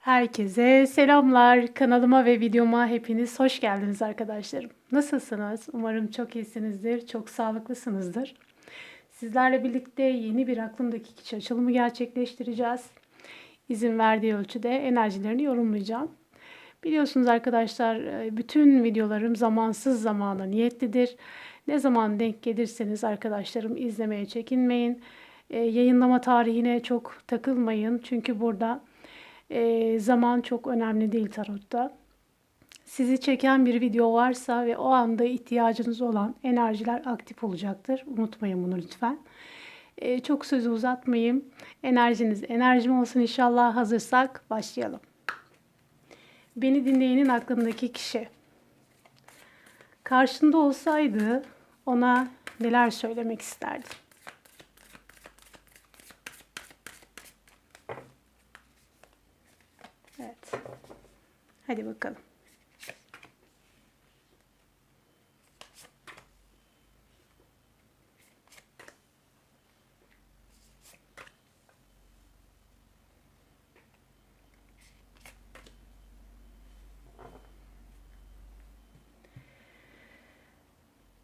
Herkese selamlar. Kanalıma ve videoma hepiniz hoş geldiniz arkadaşlarım. Nasılsınız? Umarım çok iyisinizdir, çok sağlıklısınızdır. Sizlerle birlikte yeni bir aklımdaki kişi açılımı gerçekleştireceğiz. İzin verdiği ölçüde enerjilerini yorumlayacağım. Biliyorsunuz arkadaşlar e, bütün videolarım zamansız zamana niyetlidir. Ne zaman denk gelirseniz arkadaşlarım izlemeye çekinmeyin. E, yayınlama tarihine çok takılmayın. Çünkü burada e, zaman çok önemli değil tarotta. Sizi çeken bir video varsa ve o anda ihtiyacınız olan enerjiler aktif olacaktır. Unutmayın bunu lütfen. E, çok sözü uzatmayayım. Enerjiniz enerjim olsun inşallah. Hazırsak başlayalım. Beni dinleyenin aklındaki kişi. Karşında olsaydı ona neler söylemek isterdin? Evet. Hadi bakalım.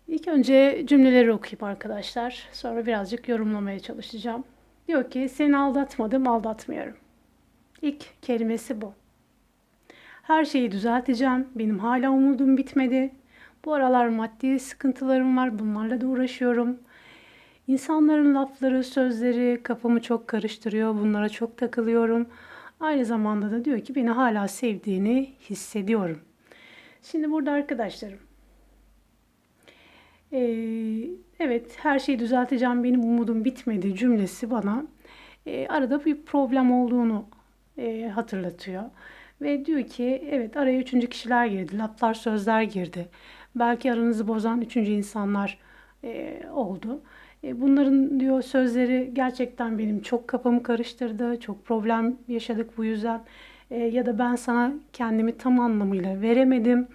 İlk önce cümleleri okuyup arkadaşlar. Sonra birazcık yorumlamaya çalışacağım. Diyor ki seni aldatmadım, aldatmıyorum. İlk kelimesi bu. Her şeyi düzelteceğim. Benim hala umudum bitmedi. Bu aralar maddi sıkıntılarım var. Bunlarla da uğraşıyorum. İnsanların lafları, sözleri kafamı çok karıştırıyor. Bunlara çok takılıyorum. Aynı zamanda da diyor ki beni hala sevdiğini hissediyorum. Şimdi burada arkadaşlarım. Ee, evet her şeyi düzelteceğim benim umudum bitmedi cümlesi bana e, arada bir problem olduğunu e, hatırlatıyor. Ve diyor ki evet araya üçüncü kişiler girdi, laflar sözler girdi. Belki aranızı bozan üçüncü insanlar e, oldu. E, bunların diyor sözleri gerçekten benim çok kafamı karıştırdı, çok problem yaşadık bu yüzden. E, ya da ben sana kendimi tam anlamıyla veremedim.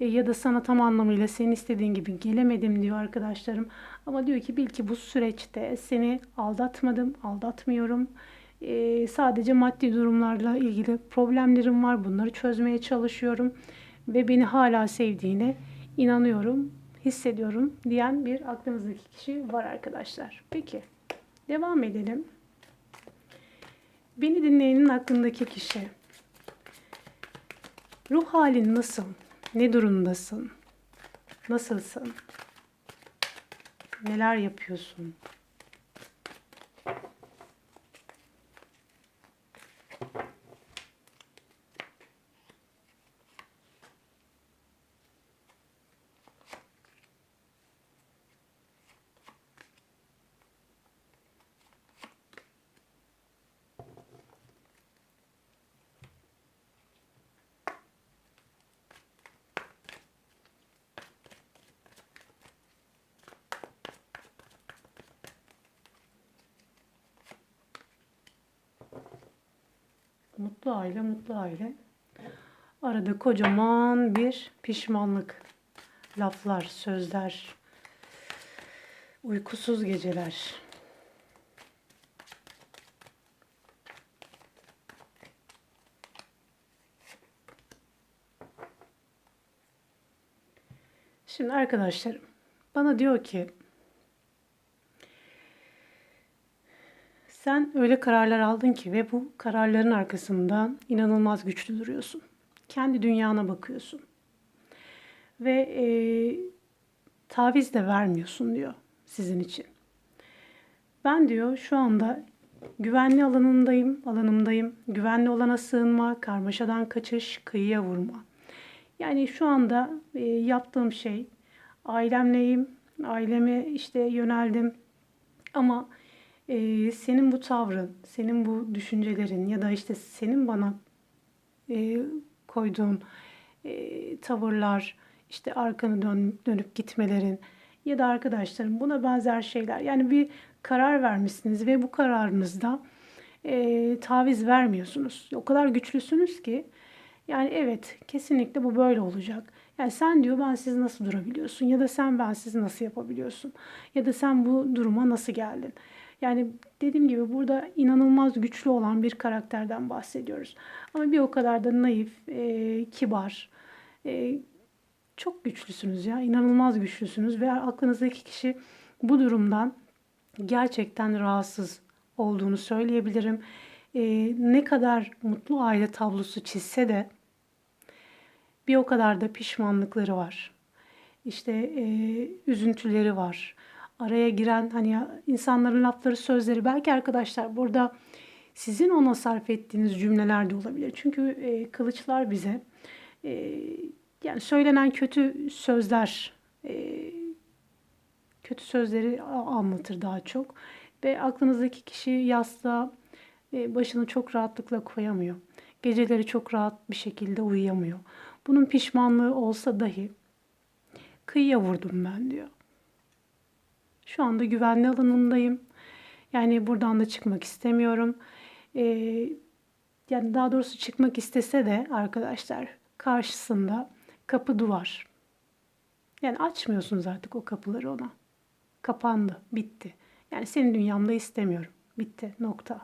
E, ya da sana tam anlamıyla senin istediğin gibi gelemedim diyor arkadaşlarım. Ama diyor ki bil ki bu süreçte seni aldatmadım, aldatmıyorum. E, sadece maddi durumlarla ilgili problemlerim var. Bunları çözmeye çalışıyorum. Ve beni hala sevdiğine inanıyorum, hissediyorum diyen bir aklınızdaki kişi var arkadaşlar. Peki devam edelim. Beni dinleyenin aklındaki kişi. Ruh halin nasıl? Ne durumdasın? Nasılsın? Neler yapıyorsun? Mutlu aile, mutlu aile. Arada kocaman bir pişmanlık. Laflar, sözler, uykusuz geceler. Şimdi arkadaşlarım bana diyor ki Sen öyle kararlar aldın ki ve bu kararların arkasından inanılmaz güçlü duruyorsun. Kendi dünyana bakıyorsun. Ve e, taviz de vermiyorsun diyor sizin için. Ben diyor şu anda güvenli alanındayım, alanımdayım. Güvenli olana sığınma, karmaşadan kaçış, kıyıya vurma. Yani şu anda e, yaptığım şey ailemleyim, aileme işte yöneldim. Ama e, senin bu tavrın, senin bu düşüncelerin ya da işte senin bana e, koyduğun e, tavırlar, işte arkanı dön, dönüp gitmelerin ya da arkadaşlarım buna benzer şeyler. Yani bir karar vermişsiniz ve bu kararınızda e, taviz vermiyorsunuz. O kadar güçlüsünüz ki yani evet kesinlikle bu böyle olacak. Yani sen diyor ben siz nasıl durabiliyorsun ya da sen ben siz nasıl yapabiliyorsun ya da sen bu duruma nasıl geldin. Yani dediğim gibi burada inanılmaz güçlü olan bir karakterden bahsediyoruz. Ama bir o kadar da naif, e, kibar, e, çok güçlüsünüz ya. inanılmaz güçlüsünüz ve aklınızdaki kişi bu durumdan gerçekten rahatsız olduğunu söyleyebilirim. E, ne kadar mutlu aile tablosu çizse de bir o kadar da pişmanlıkları var. İşte e, üzüntüleri var. Araya giren hani insanların lafları, sözleri belki arkadaşlar burada sizin ona sarf ettiğiniz cümleler de olabilir. Çünkü e, kılıçlar bize e, yani söylenen kötü sözler e, kötü sözleri anlatır daha çok ve aklınızdaki kişi yastığa e, başını çok rahatlıkla koyamıyor. Geceleri çok rahat bir şekilde uyuyamıyor. Bunun pişmanlığı olsa dahi kıyıya vurdum ben diyor. Şu anda güvenli alanındayım. Yani buradan da çıkmak istemiyorum. Ee, yani daha doğrusu çıkmak istese de arkadaşlar karşısında kapı duvar. Yani açmıyorsunuz artık o kapıları ona. Kapandı, bitti. Yani senin dünyamda istemiyorum. Bitti, nokta.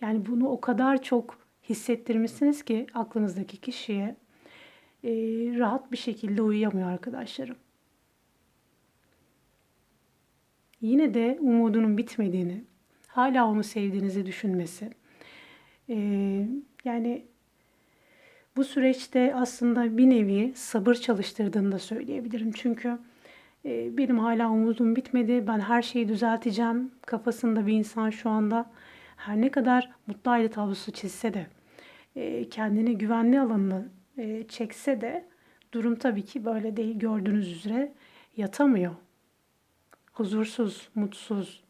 Yani bunu o kadar çok hissettirmişsiniz ki aklınızdaki kişiye e, rahat bir şekilde uyuyamıyor arkadaşlarım. Yine de umudunun bitmediğini, hala onu sevdiğinizi düşünmesi. E, yani bu süreçte aslında bir nevi sabır çalıştırdığını da söyleyebilirim. Çünkü e, benim hala umudum bitmedi. Ben her şeyi düzelteceğim kafasında bir insan şu anda her ne kadar mutlu aile tablosu çizse de e, kendini güvenli alanına e, çekse de durum tabii ki böyle değil gördüğünüz üzere yatamıyor. Huzursuz, mutsuz.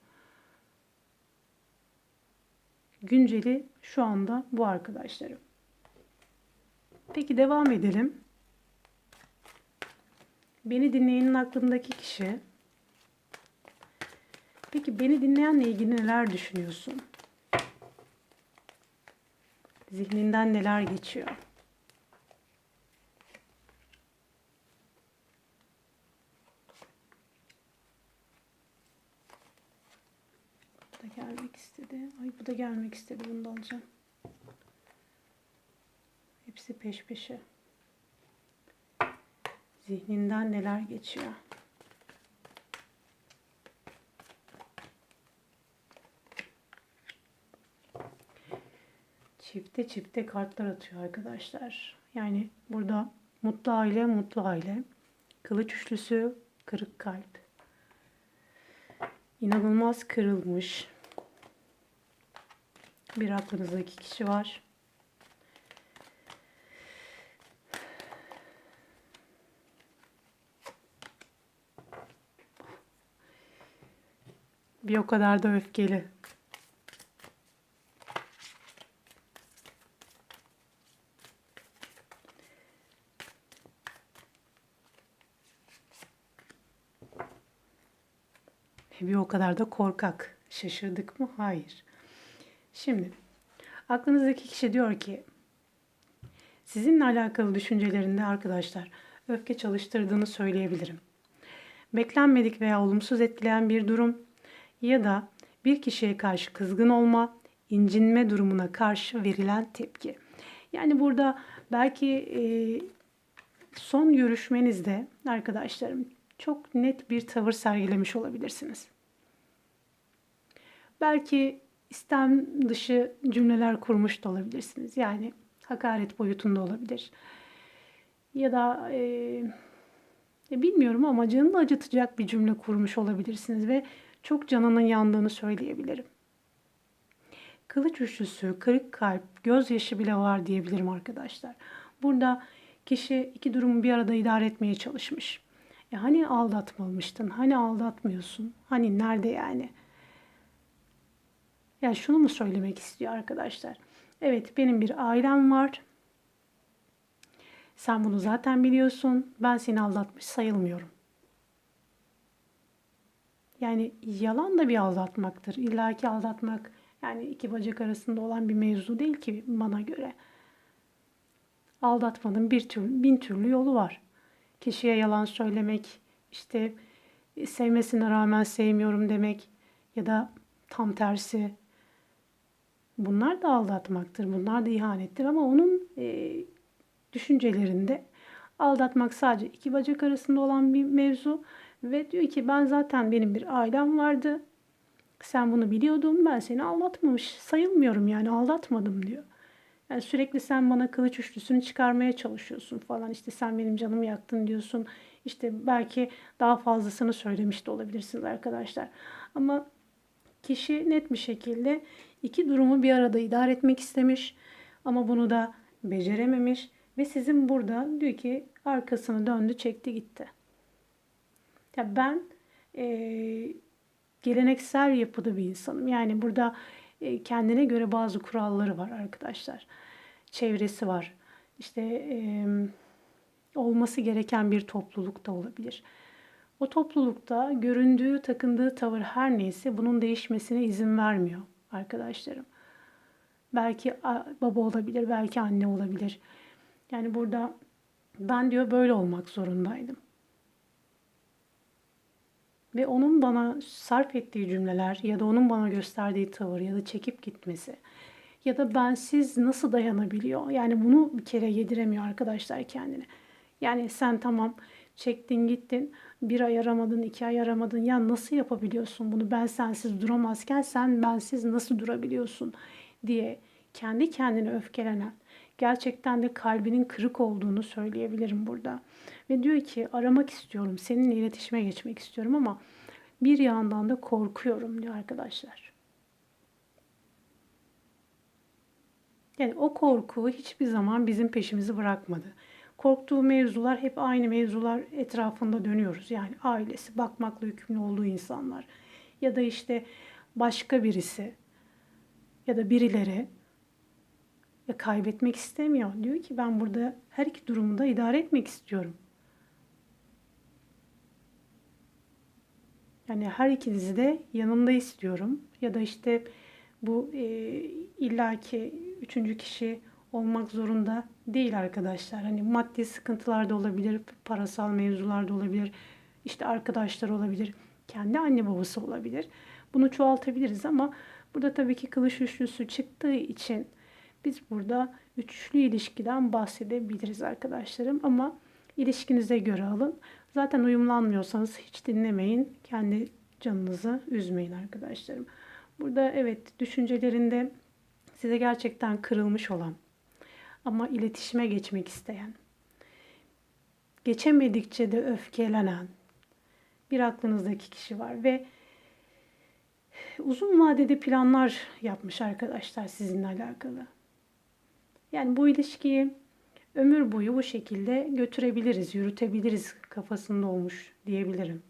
Günceli şu anda bu arkadaşlarım. Peki devam edelim. Beni dinleyenin aklındaki kişi. Peki beni dinleyenle ilgili neler düşünüyorsun? Zihninden neler geçiyor? Gelmek istedi. Ay bu da gelmek istedi. Bunu da alacağım. Hepsi peş peşe. Zihninden neler geçiyor? çifte çifte kartlar atıyor arkadaşlar. Yani burada mutlu aile, mutlu aile. Kılıç üçlüsü, kırık kalp. İnanılmaz kırılmış. Bir aklınızda iki kişi var. Bir o kadar da öfkeli. Bir o kadar da korkak. Şaşırdık mı? Hayır. Şimdi aklınızdaki kişi diyor ki sizinle alakalı düşüncelerinde arkadaşlar öfke çalıştırdığını söyleyebilirim. Beklenmedik veya olumsuz etkileyen bir durum ya da bir kişiye karşı kızgın olma, incinme durumuna karşı verilen tepki. Yani burada belki e, son görüşmenizde arkadaşlarım çok net bir tavır sergilemiş olabilirsiniz. Belki istem dışı cümleler kurmuş da olabilirsiniz. Yani hakaret boyutunda olabilir. Ya da e, bilmiyorum ama canını acıtacak bir cümle kurmuş olabilirsiniz ve çok canının yandığını söyleyebilirim. Kılıç üçlüsü, kırık kalp, gözyaşı bile var diyebilirim arkadaşlar. Burada kişi iki durumu bir arada idare etmeye çalışmış. E hani aldatmamıştın? Hani aldatmıyorsun? Hani nerede yani? Yani şunu mu söylemek istiyor arkadaşlar? Evet benim bir ailem var. Sen bunu zaten biliyorsun. Ben seni aldatmış sayılmıyorum. Yani yalan da bir aldatmaktır. İlla ki aldatmak yani iki bacak arasında olan bir mevzu değil ki bana göre. Aldatmanın bir türlü, bin türlü yolu var kişiye yalan söylemek, işte sevmesine rağmen sevmiyorum demek, ya da tam tersi bunlar da aldatmaktır. Bunlar da ihanettir ama onun e, düşüncelerinde aldatmak sadece iki bacak arasında olan bir mevzu ve diyor ki ben zaten benim bir ailem vardı. Sen bunu biliyordun. Ben seni aldatmamış sayılmıyorum yani aldatmadım diyor. Yani sürekli sen bana kılıç üçlüsünü çıkarmaya çalışıyorsun falan. İşte sen benim canımı yaktın diyorsun. İşte belki daha fazlasını söylemiş de olabilirsiniz arkadaşlar. Ama kişi net bir şekilde iki durumu bir arada idare etmek istemiş. Ama bunu da becerememiş. Ve sizin burada diyor ki arkasını döndü çekti gitti. Ya ben e, geleneksel yapıda bir insanım. Yani burada e, kendine göre bazı kuralları var arkadaşlar. Çevresi var. İşte e, olması gereken bir topluluk da olabilir. O toplulukta göründüğü, takındığı tavır her neyse bunun değişmesine izin vermiyor arkadaşlarım. Belki baba olabilir, belki anne olabilir. Yani burada ben diyor böyle olmak zorundaydım. Ve onun bana sarf ettiği cümleler ya da onun bana gösterdiği tavır ya da çekip gitmesi ya da bensiz nasıl dayanabiliyor? Yani bunu bir kere yediremiyor arkadaşlar kendine. Yani sen tamam çektin gittin bir ay aramadın iki ay aramadın ya nasıl yapabiliyorsun bunu ben sensiz duramazken sen bensiz nasıl durabiliyorsun diye kendi kendine öfkelenen gerçekten de kalbinin kırık olduğunu söyleyebilirim burada. Ve diyor ki aramak istiyorum, seninle iletişime geçmek istiyorum ama bir yandan da korkuyorum diyor arkadaşlar. Yani o korku hiçbir zaman bizim peşimizi bırakmadı. Korktuğu mevzular hep aynı mevzular etrafında dönüyoruz. Yani ailesi, bakmakla yükümlü olduğu insanlar ya da işte başka birisi ya da birileri ya kaybetmek istemiyor. Diyor ki ben burada her iki durumu da idare etmek istiyorum. Yani her ikinizi de yanımda istiyorum. Ya da işte bu e, illaki üçüncü kişi olmak zorunda değil arkadaşlar. Hani maddi sıkıntılar da olabilir, parasal mevzular da olabilir, işte arkadaşlar olabilir, kendi anne babası olabilir. Bunu çoğaltabiliriz ama burada tabii ki kılıç üçlüsü çıktığı için biz burada üçlü ilişkiden bahsedebiliriz arkadaşlarım ama ilişkinize göre alın. Zaten uyumlanmıyorsanız hiç dinlemeyin. Kendi canınızı üzmeyin arkadaşlarım. Burada evet düşüncelerinde size gerçekten kırılmış olan ama iletişime geçmek isteyen, geçemedikçe de öfkelenen bir aklınızdaki kişi var ve uzun vadede planlar yapmış arkadaşlar sizinle alakalı. Yani bu ilişkiyi ömür boyu bu şekilde götürebiliriz, yürütebiliriz kafasında olmuş diyebilirim.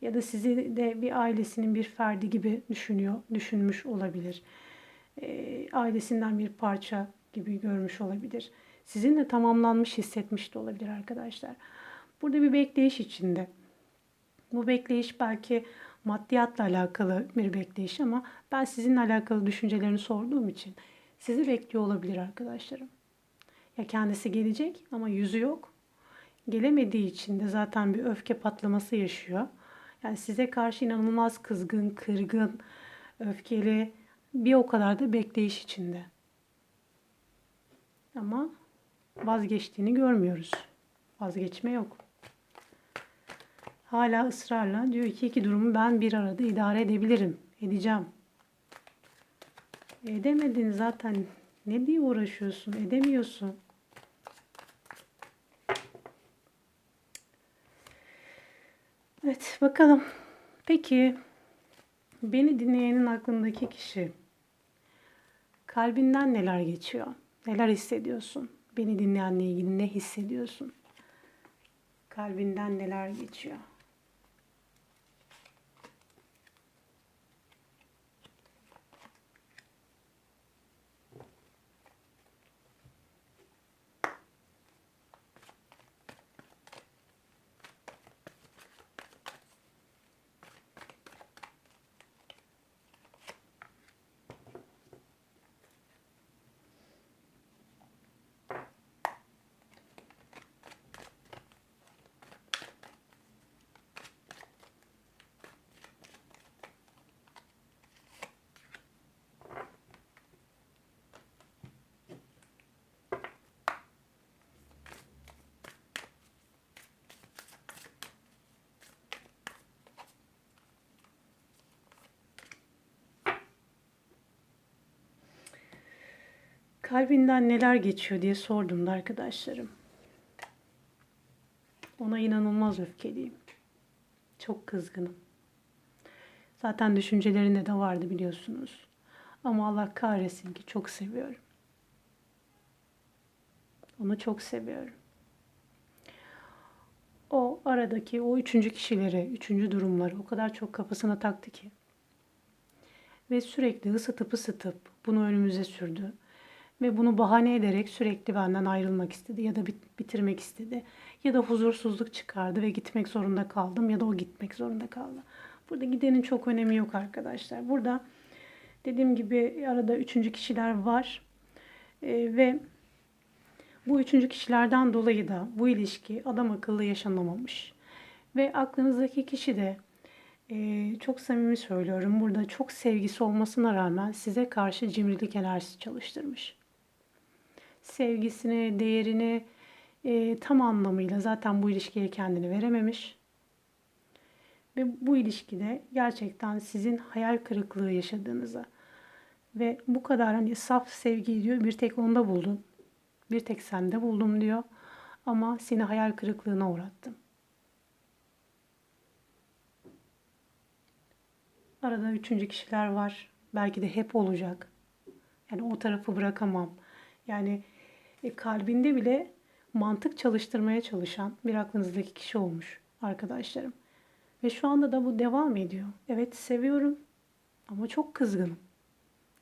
Ya da sizi de bir ailesinin bir ferdi gibi düşünüyor, düşünmüş olabilir. E, ailesinden bir parça gibi görmüş olabilir. Sizinle tamamlanmış hissetmiş de olabilir arkadaşlar. Burada bir bekleyiş içinde. Bu bekleyiş belki maddiyatla alakalı bir bekleyiş ama ben sizinle alakalı düşüncelerini sorduğum için sizi bekliyor olabilir arkadaşlarım. Ya kendisi gelecek ama yüzü yok. Gelemediği için de zaten bir öfke patlaması yaşıyor. Yani size karşı inanılmaz kızgın, kırgın, öfkeli, bir o kadar da bekleyiş içinde. Ama vazgeçtiğini görmüyoruz. Vazgeçme yok. Hala ısrarla diyor ki iki durumu ben bir arada idare edebilirim. Edeceğim. Edemedin zaten. Ne diye uğraşıyorsun? Edemiyorsun. Evet bakalım. Peki beni dinleyenin aklındaki kişi kalbinden neler geçiyor? Neler hissediyorsun? Beni dinleyenle ilgili ne hissediyorsun? Kalbinden neler geçiyor? Kalbinden neler geçiyor diye sordum da arkadaşlarım. Ona inanılmaz öfkeliyim. Çok kızgınım. Zaten düşüncelerinde de vardı biliyorsunuz. Ama Allah kahretsin ki çok seviyorum. Onu çok seviyorum. O aradaki o üçüncü kişileri, üçüncü durumları o kadar çok kafasına taktı ki. Ve sürekli ısıtıp ısıtıp bunu önümüze sürdü. Ve bunu bahane ederek sürekli benden ayrılmak istedi ya da bit- bitirmek istedi. Ya da huzursuzluk çıkardı ve gitmek zorunda kaldım ya da o gitmek zorunda kaldı. Burada gidenin çok önemi yok arkadaşlar. Burada dediğim gibi arada üçüncü kişiler var. Ee, ve bu üçüncü kişilerden dolayı da bu ilişki adam akıllı yaşanamamış. Ve aklınızdaki kişi de e, çok samimi söylüyorum burada çok sevgisi olmasına rağmen size karşı cimrilik enerjisi çalıştırmış. Sevgisini, değerini e, tam anlamıyla zaten bu ilişkiye kendini verememiş. Ve bu ilişkide gerçekten sizin hayal kırıklığı yaşadığınıza ve bu kadar hani saf sevgi diyor bir tek onda buldun. Bir tek sende buldum diyor. Ama seni hayal kırıklığına uğrattım. Arada üçüncü kişiler var. Belki de hep olacak. Yani o tarafı bırakamam. Yani e, kalbinde bile mantık çalıştırmaya çalışan bir aklınızdaki kişi olmuş arkadaşlarım. Ve şu anda da bu devam ediyor. Evet seviyorum ama çok kızgınım.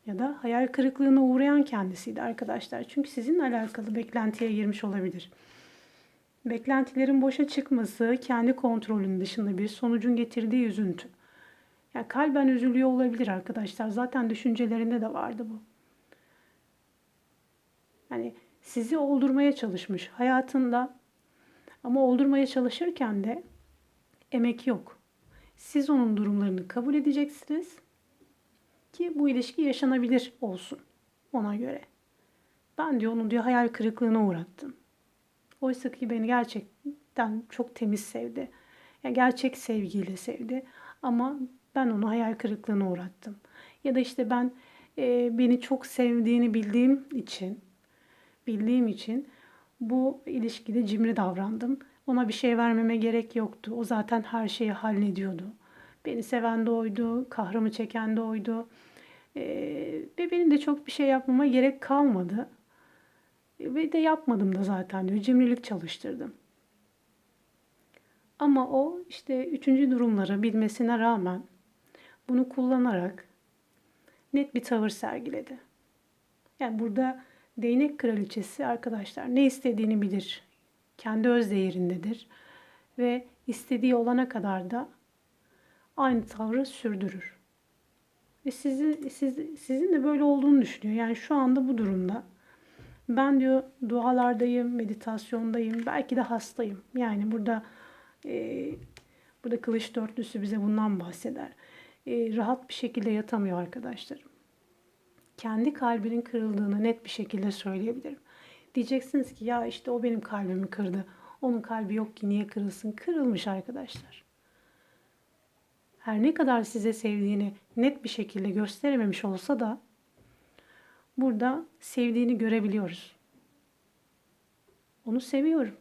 Ya da hayal kırıklığına uğrayan kendisiydi arkadaşlar. Çünkü sizinle alakalı beklentiye girmiş olabilir. Beklentilerin boşa çıkması kendi kontrolün dışında bir sonucun getirdiği üzüntü. Yani kalben üzülüyor olabilir arkadaşlar. Zaten düşüncelerinde de vardı bu. Yani sizi oldurmaya çalışmış hayatında ama oldurmaya çalışırken de emek yok. Siz onun durumlarını kabul edeceksiniz ki bu ilişki yaşanabilir olsun ona göre. Ben diyor onu diyor hayal kırıklığına uğrattım. Oysa ki beni gerçekten çok temiz sevdi. Yani gerçek sevgiyle sevdi. Ama ben onu hayal kırıklığına uğrattım. Ya da işte ben e, beni çok sevdiğini bildiğim için bildiğim için bu ilişkide cimri davrandım. Ona bir şey vermeme gerek yoktu. O zaten her şeyi hallediyordu. Beni seven de oydu, kahrımı çeken de oydu. Ee, ve benim de çok bir şey yapmama gerek kalmadı. Ve de yapmadım da zaten diyor. Cimrilik çalıştırdım. Ama o işte üçüncü durumları bilmesine rağmen bunu kullanarak net bir tavır sergiledi. Yani burada değnek kraliçesi arkadaşlar ne istediğini bilir. Kendi öz değerindedir. Ve istediği olana kadar da aynı tavrı sürdürür. Ve sizi, siz, sizin de böyle olduğunu düşünüyor. Yani şu anda bu durumda. Ben diyor dualardayım, meditasyondayım, belki de hastayım. Yani burada e, burada kılıç dörtlüsü bize bundan bahseder. E, rahat bir şekilde yatamıyor arkadaşlarım. Kendi kalbinin kırıldığını net bir şekilde söyleyebilirim. Diyeceksiniz ki ya işte o benim kalbimi kırdı. Onun kalbi yok ki niye kırılsın? Kırılmış arkadaşlar her ne kadar size sevdiğini net bir şekilde gösterememiş olsa da burada sevdiğini görebiliyoruz. Onu seviyorum.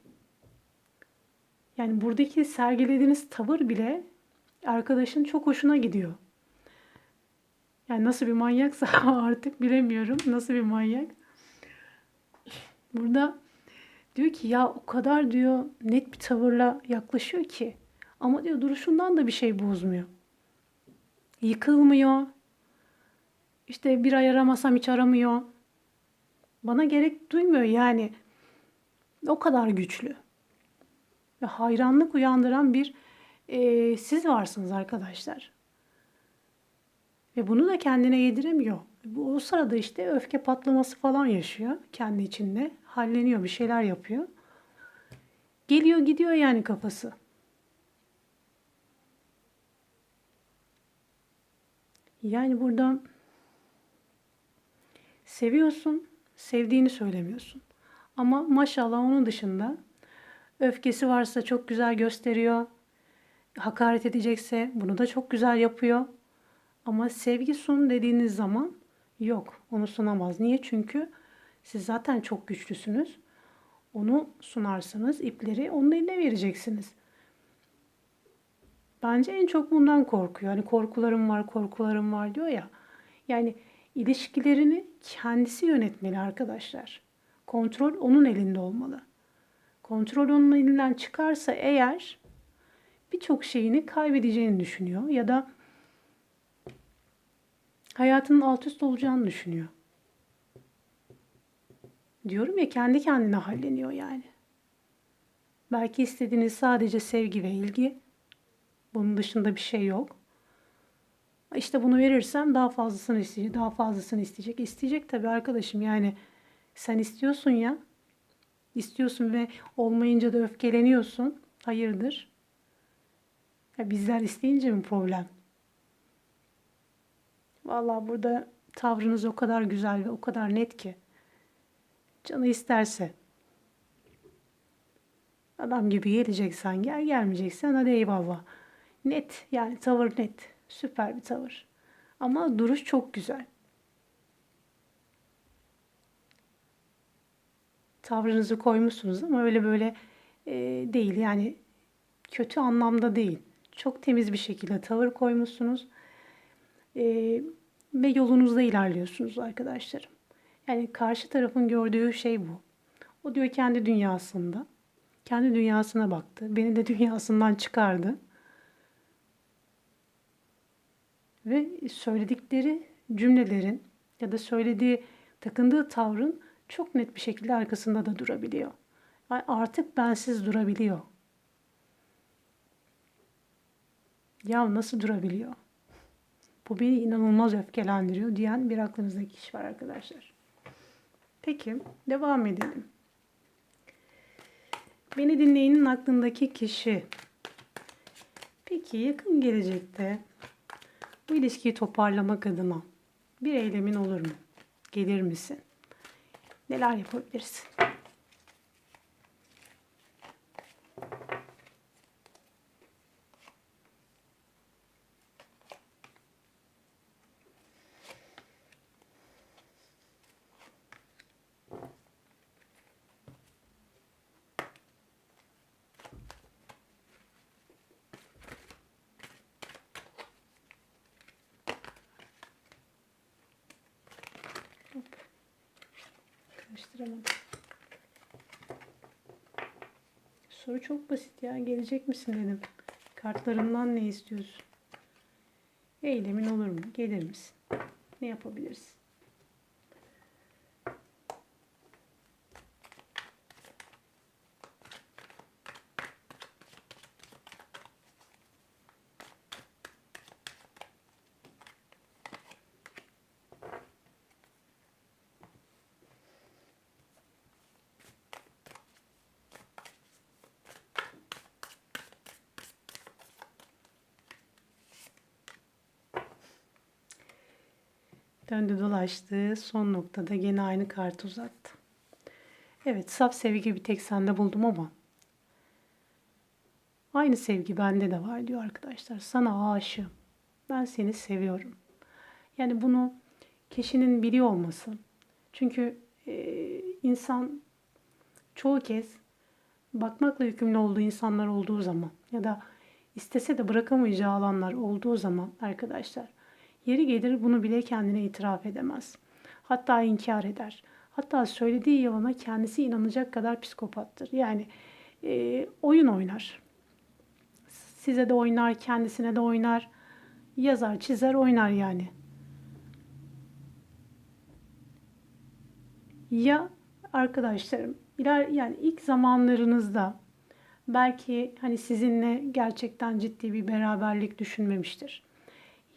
Yani buradaki sergilediğiniz tavır bile arkadaşın çok hoşuna gidiyor. Yani nasıl bir manyaksa artık bilemiyorum. Nasıl bir manyak. Burada diyor ki ya o kadar diyor net bir tavırla yaklaşıyor ki ama diyor duruşundan da bir şey bozmuyor. Yıkılmıyor. İşte bir ay aramasam hiç aramıyor. Bana gerek duymuyor yani. O kadar güçlü. Ve hayranlık uyandıran bir e, siz varsınız arkadaşlar. Ve bunu da kendine yediremiyor. Bu o sırada işte öfke patlaması falan yaşıyor kendi içinde. Halleniyor, bir şeyler yapıyor. Geliyor gidiyor yani kafası. Yani burada seviyorsun, sevdiğini söylemiyorsun. Ama maşallah onun dışında öfkesi varsa çok güzel gösteriyor. Hakaret edecekse bunu da çok güzel yapıyor. Ama sevgi sun dediğiniz zaman yok, onu sunamaz. Niye? Çünkü Siz zaten çok güçlüsünüz. Onu sunarsanız ipleri onun eline vereceksiniz. Bence en çok bundan korkuyor. Hani korkularım var, korkularım var diyor ya. Yani ilişkilerini kendisi yönetmeli arkadaşlar. Kontrol onun elinde olmalı. Kontrol onun elinden çıkarsa eğer birçok şeyini kaybedeceğini düşünüyor ya da hayatının alt üst olacağını düşünüyor. Diyorum ya kendi kendine halleniyor yani. Belki istediğiniz sadece sevgi ve ilgi. Bunun dışında bir şey yok. İşte bunu verirsem daha fazlasını isteyecek, daha fazlasını isteyecek. İsteyecek tabii arkadaşım yani sen istiyorsun ya. İstiyorsun ve olmayınca da öfkeleniyorsun. Hayırdır? Ya bizler isteyince mi problem? Vallahi burada tavrınız o kadar güzel ve o kadar net ki. Canı isterse. Adam gibi geleceksen gel, gelmeyeceksen hadi eyvallah. Net yani tavır net. Süper bir tavır. Ama duruş çok güzel. Tavrınızı koymuşsunuz ama öyle böyle e, değil. Yani kötü anlamda değil. Çok temiz bir şekilde tavır koymuşsunuz. E, ve yolunuzda ilerliyorsunuz arkadaşlarım. Yani karşı tarafın gördüğü şey bu. O diyor kendi dünyasında. Kendi dünyasına baktı. Beni de dünyasından çıkardı. Ve söyledikleri cümlelerin ya da söylediği, takındığı tavrın çok net bir şekilde arkasında da durabiliyor. Artık bensiz durabiliyor. Ya nasıl durabiliyor? Bu beni inanılmaz öfkelendiriyor diyen bir aklınızdaki kişi var arkadaşlar. Peki devam edelim. Beni dinleyenin aklındaki kişi. Peki yakın gelecekte bu ilişkiyi toparlamak adına bir eylemin olur mu? Gelir misin? Neler yapabilirsin? Soru çok basit ya. Gelecek misin dedim. Kartlarından ne istiyorsun? Eylemin olur mu? Gelir misin? Ne yapabiliriz? Döndü dolaştı. Son noktada gene aynı kartı uzattı. Evet saf sevgi bir tek sende buldum ama aynı sevgi bende de var diyor arkadaşlar. Sana aşığım. Ben seni seviyorum. Yani bunu kişinin biliyor olması. Çünkü e, insan çoğu kez bakmakla yükümlü olduğu insanlar olduğu zaman ya da istese de bırakamayacağı alanlar olduğu zaman arkadaşlar Yeri gelir bunu bile kendine itiraf edemez. Hatta inkar eder. Hatta söylediği yalana kendisi inanacak kadar psikopattır. Yani e, oyun oynar. Size de oynar, kendisine de oynar. Yazar, çizer, oynar yani. Ya arkadaşlarım, iler yani ilk zamanlarınızda belki hani sizinle gerçekten ciddi bir beraberlik düşünmemiştir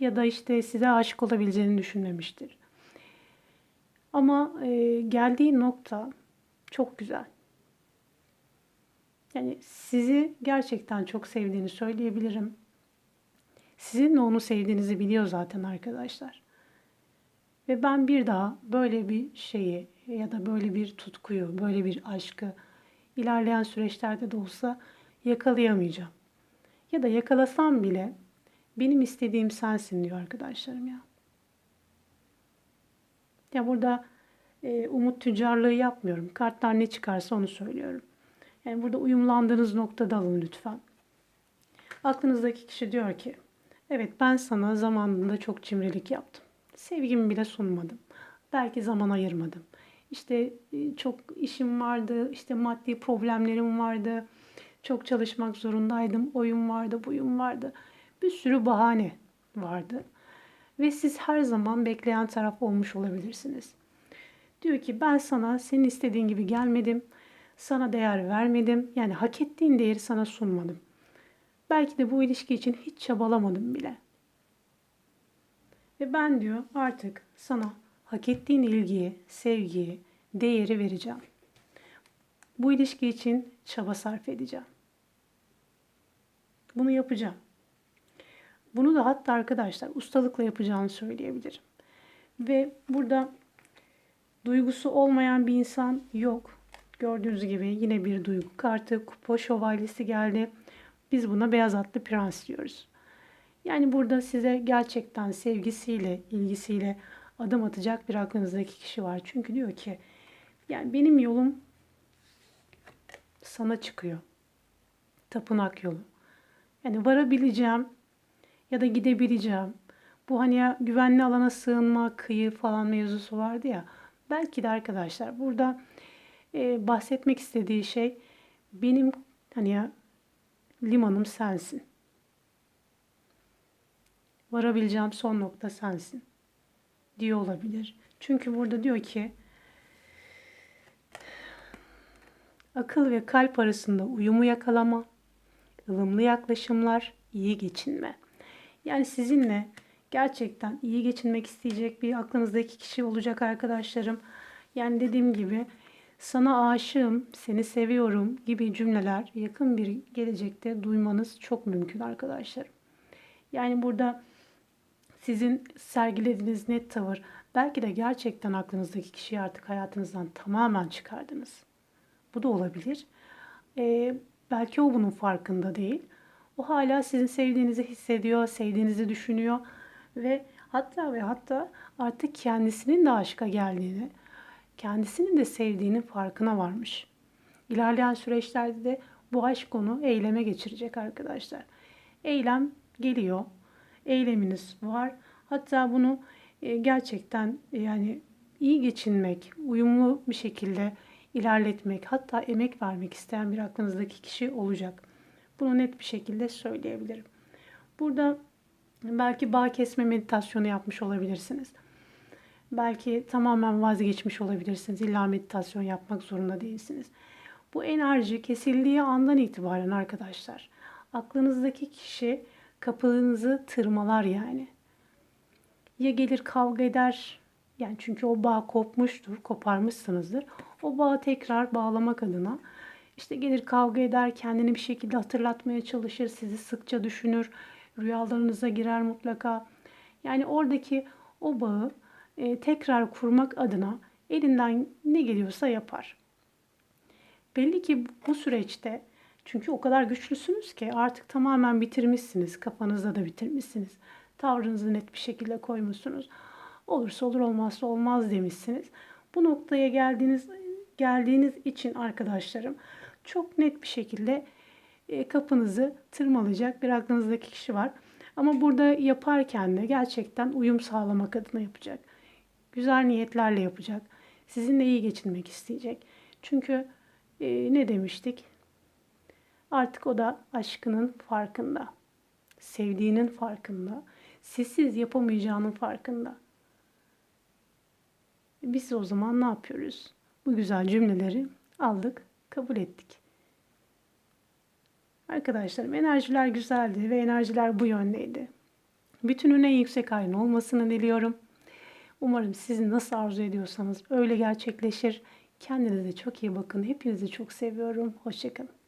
ya da işte size aşık olabileceğini düşünmemiştir. Ama e, geldiği nokta çok güzel. Yani sizi gerçekten çok sevdiğini söyleyebilirim. Sizin de onu sevdiğinizi biliyor zaten arkadaşlar. Ve ben bir daha böyle bir şeyi ya da böyle bir tutkuyu, böyle bir aşkı ilerleyen süreçlerde de olsa yakalayamayacağım. Ya da yakalasam bile benim istediğim sensin diyor arkadaşlarım ya. Ya burada e, umut tüccarlığı yapmıyorum. Kartlar ne çıkarsa onu söylüyorum. Yani burada uyumlandığınız noktada alın lütfen. Aklınızdaki kişi diyor ki, evet ben sana zamanında çok cimrilik yaptım. Sevgimi bile sunmadım. Belki zaman ayırmadım. İşte e, çok işim vardı, işte maddi problemlerim vardı. Çok çalışmak zorundaydım. Oyun vardı, buyum vardı. Bir sürü bahane vardı. Ve siz her zaman bekleyen taraf olmuş olabilirsiniz. Diyor ki ben sana senin istediğin gibi gelmedim. Sana değer vermedim. Yani hak ettiğin değeri sana sunmadım. Belki de bu ilişki için hiç çabalamadım bile. Ve ben diyor artık sana hak ettiğin ilgiyi, sevgiyi, değeri vereceğim. Bu ilişki için çaba sarf edeceğim. Bunu yapacağım. Bunu da hatta arkadaşlar ustalıkla yapacağını söyleyebilirim. Ve burada duygusu olmayan bir insan yok. Gördüğünüz gibi yine bir duygu kartı, kupa şövalyesi geldi. Biz buna beyaz atlı prens diyoruz. Yani burada size gerçekten sevgisiyle, ilgisiyle adım atacak bir aklınızdaki kişi var. Çünkü diyor ki yani benim yolum sana çıkıyor. Tapınak yolu. Yani varabileceğim ya da gidebileceğim. Bu hani güvenli alana sığınma, kıyı falan mevzusu vardı ya. Belki de arkadaşlar burada e, bahsetmek istediği şey benim hani ya limanım sensin. Varabileceğim son nokta sensin diyor olabilir. Çünkü burada diyor ki akıl ve kalp arasında uyumu yakalama, ılımlı yaklaşımlar, iyi geçinme. Yani sizinle gerçekten iyi geçinmek isteyecek bir aklınızdaki kişi olacak arkadaşlarım. Yani dediğim gibi sana aşığım, seni seviyorum gibi cümleler yakın bir gelecekte duymanız çok mümkün arkadaşlarım. Yani burada sizin sergilediğiniz net tavır belki de gerçekten aklınızdaki kişiyi artık hayatınızdan tamamen çıkardınız. Bu da olabilir. Ee, belki o bunun farkında değil. O hala sizin sevdiğinizi hissediyor, sevdiğinizi düşünüyor ve hatta ve hatta artık kendisinin de aşka geldiğini, kendisinin de sevdiğinin farkına varmış. İlerleyen süreçlerde de bu aşk onu eyleme geçirecek arkadaşlar. Eylem geliyor. Eyleminiz var. Hatta bunu e, gerçekten yani iyi geçinmek, uyumlu bir şekilde ilerletmek, hatta emek vermek isteyen bir aklınızdaki kişi olacak. Bunu net bir şekilde söyleyebilirim. Burada belki bağ kesme meditasyonu yapmış olabilirsiniz. Belki tamamen vazgeçmiş olabilirsiniz. İlla meditasyon yapmak zorunda değilsiniz. Bu enerji kesildiği andan itibaren arkadaşlar aklınızdaki kişi kapınızı tırmalar yani. Ya gelir kavga eder yani çünkü o bağ kopmuştur, koparmışsınızdır. O bağı tekrar bağlamak adına işte gelir kavga eder, kendini bir şekilde hatırlatmaya çalışır, sizi sıkça düşünür, rüyalarınıza girer mutlaka. Yani oradaki o bağı e, tekrar kurmak adına elinden ne geliyorsa yapar. Belli ki bu süreçte çünkü o kadar güçlüsünüz ki artık tamamen bitirmişsiniz, kafanızda da bitirmişsiniz. Tavrınızı net bir şekilde koymuşsunuz. Olursa olur, olmazsa olmaz demişsiniz. Bu noktaya geldiğiniz geldiğiniz için arkadaşlarım çok net bir şekilde e, kapınızı tırmalayacak bir aklınızdaki kişi var. Ama burada yaparken de gerçekten uyum sağlamak adına yapacak. Güzel niyetlerle yapacak. Sizinle iyi geçinmek isteyecek. Çünkü e, ne demiştik? Artık o da aşkının farkında. Sevdiğinin farkında. Sizsiz yapamayacağının farkında. Biz o zaman ne yapıyoruz? Bu güzel cümleleri aldık, kabul ettik. Arkadaşlarım enerjiler güzeldi ve enerjiler bu yöndeydi. Bütünün en yüksek halinin olmasını diliyorum. Umarım sizin nasıl arzu ediyorsanız öyle gerçekleşir. Kendinize çok iyi bakın. Hepinizi çok seviyorum. Hoşçakalın.